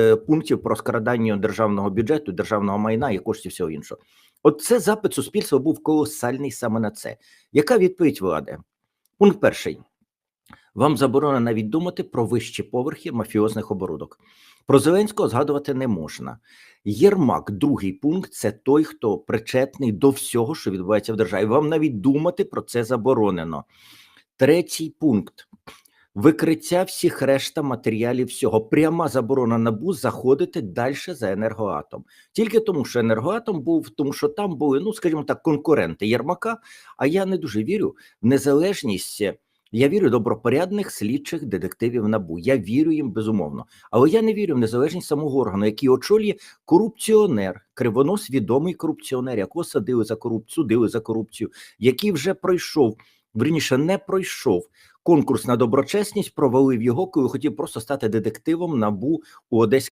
е, пунктів про скрадання державного бюджету, державного майна і коштів всього іншого. От це запит суспільства був колосальний саме на це. Яка відповідь влади? Пункт перший. Вам заборонено навіть думати про вищі поверхи мафіозних оборудок. Про Зеленського згадувати не можна. Єрмак, другий пункт, це той, хто причетний до всього, що відбувається в державі. Вам навіть думати про це заборонено. Третій пункт. Викриття всіх решта матеріалів всього. Пряма заборона НАБУ заходити далі за енергоатом. Тільки тому, що енергоатом був, тому що там були, ну скажімо так, конкуренти Єрмака. А я не дуже вірю в незалежність. Я вірю в добропорядних слідчих детективів НАБУ. Я вірю їм безумовно. Але я не вірю в незалежність самого органу, який очолює корупціонер, кривонос відомий корупціонер, якого садили за корупцію, судили за корупцію, який вже пройшов, верніше не пройшов конкурс на доброчесність, провалив його, коли хотів просто стати детективом НАБУ у Одеській